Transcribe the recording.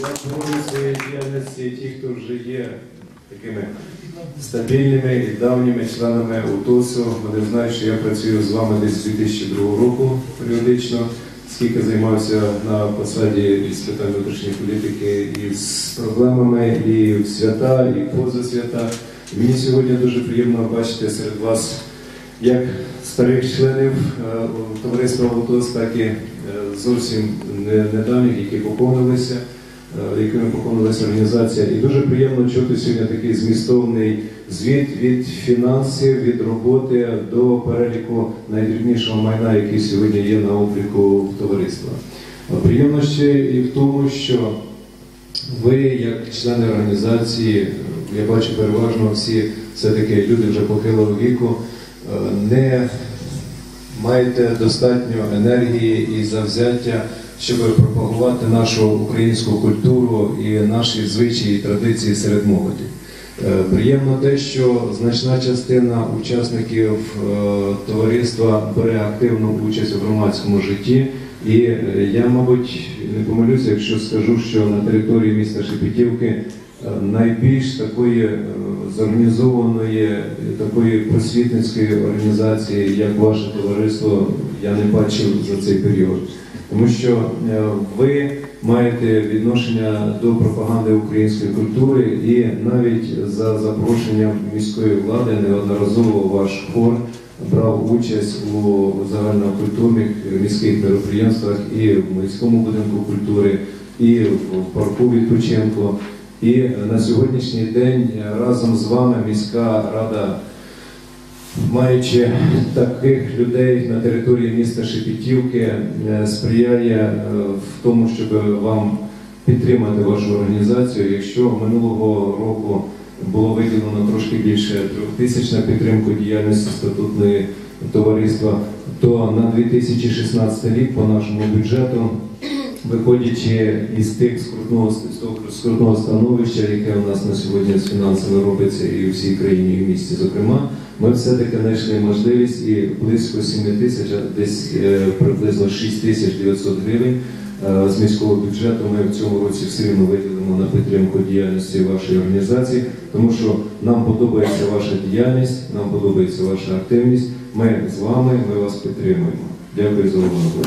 Я проводжу своєї діяльності ті, хто вже є такими стабільними і давніми членами УТОСу. Вони знають, що я працюю з вами десь з 2002 року періодично, скільки займався на посаді із питань внутрішньої політики і з проблемами і в свята, і поза свята. Мені сьогодні дуже приємно бачити серед вас як старих членів е, товариства УТОС, так і е, зовсім недавніх, які поповнилися, якими поповнилася організація. І дуже приємно чути сьогодні такий змістовний звіт від фінансів, від роботи до переліку найдрібнішого майна, який сьогодні є на обліку товариства. Приємно ще і в тому, що ви, як члени організації, я бачу переважно всі все-таки люди вже похилого віку, е, не маєте достатньо енергії і завзяття, щоб пропагувати нашу українську культуру і наші звичаї і традиції серед молоді. Е, Приємно те, що значна частина учасників е, товариства бере активну участь у громадському житті. І е, я, мабуть, не помилюся, якщо скажу, що на території міста Шепетівки е, найбільш такої е, зорганізованої, такої просвітницької організації, як ваше товариство, я не бачив за цей період. Тому що ви маєте відношення до пропаганди української культури, і навіть за запрошенням міської влади неодноразово ваш хор брав участь у загальнокультурних міських мероприємствах і в міському будинку культури, і в парку відпочинку. І на сьогоднішній день разом з вами міська рада маючи таких людей на території міста Шепетівки, е, сприяє е, в тому, щоб вам підтримати вашу організацію. Якщо минулого року було виділено трошки більше трьох тисяч на підтримку діяльності статутної товариства, то на 2016 рік по нашому бюджету, виходячи із тих скрутного, скрутного становища, яке у нас на сьогодні з фінансами робиться і у всій країні, і в місті, зокрема, ми все-таки знайшли можливість і близько 7 тисяч, десь е, приблизно 6 тисяч 900 гривень з міського бюджету ми в цьому році все рівно виділимо на підтримку діяльності вашої організації, тому що нам подобається ваша діяльність, нам подобається ваша активність. Ми з вами, ми вас підтримуємо. Дякую за увагу.